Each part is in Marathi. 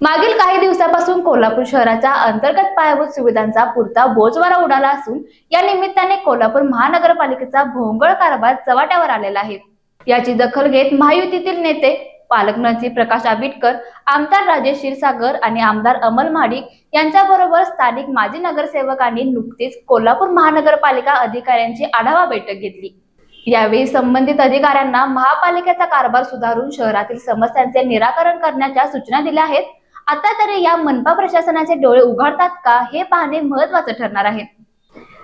मागील काही दिवसापासून कोल्हापूर शहराच्या अंतर्गत पायाभूत सुविधांचा पुरता बोजवारा उडाला असून या निमित्ताने कोल्हापूर महानगरपालिकेचा भोंगळ कारभार चव्हाट्यावर आलेला आहे. याची दखल घेत महायुतीतील नेते पालकमंत्री प्रकाश आंबेडकर आमदार राजेश क्षीरसागर आणि आमदार अमल माडिक यांच्याबरोबर स्थानिक माजी नगरसेवकांनी नुकतीच कोल्हापूर महानगरपालिका अधिकाऱ्यांची आढावा बैठक घेतली. यावेळी संबंधित अधिकाऱ्यांना महापालिकेचा कारभार सुधारून शहरातील समस्यांचे निराकरण करण्याच्या सूचना दिल्या आहेत. आता तरी या मनपा प्रशासनाचे डोळे उघडतात का हे पाहणे महत्वाचं ठरणार आहे.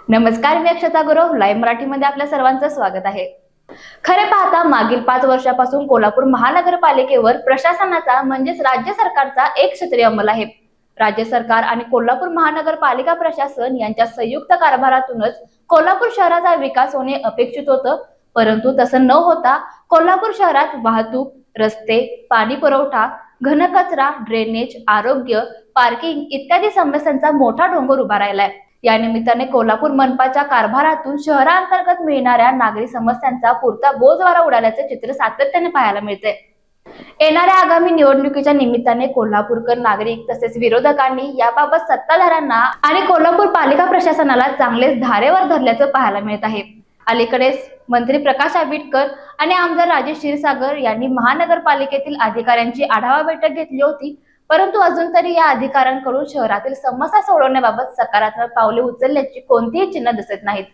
नमस्कार मी अक्षता गुरव. लाईव्ह मराठीमध्ये आपल्या सर्वांचं स्वागत आहे. खरे पाहता मागील पाच वर्षापासून कोल्हापूर महानगरपालिकेवर प्रशासनाचा म्हणजेच राज्य सरकारचा एक क्षत्रिय अंमल आहे. राज्य सरकार आणि कोल्हापूर महानगरपालिका प्रशासन यांच्या संयुक्त कारभारातूनच कोल्हापूर शहराचा विकास होणे अपेक्षित होतं. परंतु तसं न होता कोल्हापूर शहरात वाहतूक रस्ते पाणी पुरवठा घनकचरा ड्रेनेज आरोग्य पार्किंग इत्यादी समस्यांचा मोठा डोंगर उभा राहिलाय. या निमित्ताने कोल्हापूर मनपाच्या कारभारातून शहरांतर्गत मिळणाऱ्या नागरी समस्यांचा पुरता बोजवारा उडाल्याचे चित्र सातत्याने पाहायला मिळते. येणाऱ्या आगामी निवडणुकीच्या निमित्ताने कोल्हापूरकर नागरिक तसेच विरोधकांनी याबाबत सत्ताधाऱ्यांना आणि कोल्हापूर पालिका प्रशासनाला चांगलेच धारेवर धरल्याचं पाहायला मिळत आहे. अलीकडेच मंत्री प्रकाश आंबेडकर आणि आमदार राजेश क्षीरसागर यांनी महानगरपालिकेतील अधिकाऱ्यांची आढावा बैठक घेतली होती. परंतु अजून तरी या अधिकाऱ्यांकडून शहरातील समस्या सोडवण्याबाबत सकारात्मक पावले उचलल्याची कोणतीही चिन्ह दिसत नाहीत.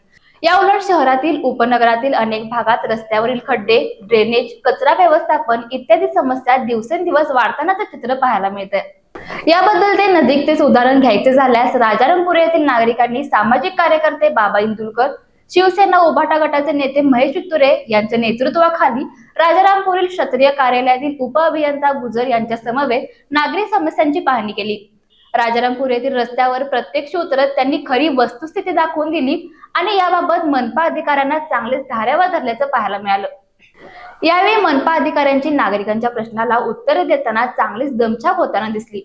या उलट शहरातील उपनगरातील अनेक भागात रस्त्यावरील खड्डे ड्रेनेज कचरा व्यवस्थापन इत्यादी समस्या दिवसेंदिवस वाढतानाचं चित्र पाहायला मिळतंय. याबद्दल ते नजीकतेच उदाहरण घ्यायचे झाल्यास राजारामपुरे येथील नागरिकांनी सामाजिक कार्यकर्ते बाबा इंदुलकर शिवसेना उभाटा गटाचे नेते महेश चित्तुरे यांच्या नेतृत्वाखाली राजारामपुरील क्षत्रिय कार्यालयातील उप अभियंता गुजर यांच्या समवेत नागरी समस्यांची पाहणी केली. राजारामपूर येथील रस्त्यावर प्रत्यक्ष उतरत त्यांनी खरी वस्तुस्थिती दाखवून दिली आणि याबाबत मनपा अधिकाऱ्यांना चांगलेच धाऱ्यावर धरल्याचं पाहायला मिळालं. यावेळी मनपा अधिकाऱ्यांची नागरिकांच्या प्रश्नाला उत्तर देताना चांगलीच दमछाक होताना दिसली.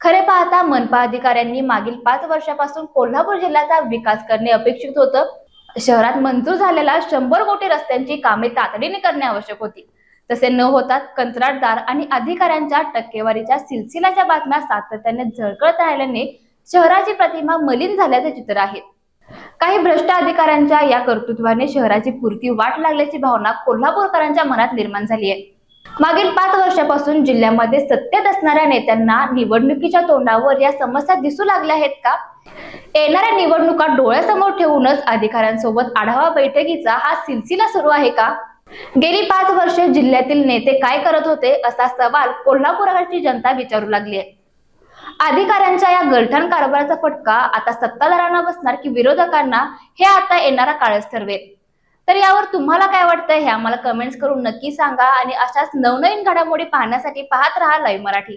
खरे पाहता मनपा अधिकाऱ्यांनी मागील पाच वर्षापासून कोल्हापूर जिल्ह्याचा विकास करणे अपेक्षित होतं. शहरात मंजूर झालेल्या शंभर कोटी रस्त्यांची कामे तातडीने करणे आवश्यक होती. तसे न होता कंत्राटदार आणि अधिकाऱ्यांच्या टक्केवारीच्या सिलसिलाच्या बातम्या सातत्याने झळकळत राहिल्याने शहराची प्रतिमा मलिन झाल्याचे चित्र आहे. काही भ्रष्ट अधिकाऱ्यांच्या या कर्तृत्वाने शहराची पुरती वाट लागल्याची भावना कोल्हापूरकरांच्या मनात निर्माण झाली आहे. मागील पाच वर्षापासून जिल्ह्यामध्ये सत्तेत असणाऱ्या नेत्यांना निवडणुकीच्या तोंडावर या समस्या दिसू लागल्या आहेत का? येणाऱ्या निवडणुका डोळ्यासमोर ठेवूनच अधिकाऱ्यांसोबत आढावा बैठकीचा हा सिलसिला सुरू आहे का? गेली पाच वर्षे जिल्ह्यातील नेते काय करत होते असा सवाल कोल्हापुराची जनता विचारू लागली आहे अधिकाऱ्यांच्या या गलठान कारभाराचा फटका आता सत्ताधाऱ्यांना बसणार की विरोधकांना हे आता येणारा काळच ठरवेल. तर यावर तुम्हाला काय वाटतंय हे आम्हाला कमेंट्स करून नक्की सांगा आणि अशाच नवनवीन घडामोडी पाहण्यासाठी पाहत राहा लाईव्ह मराठी.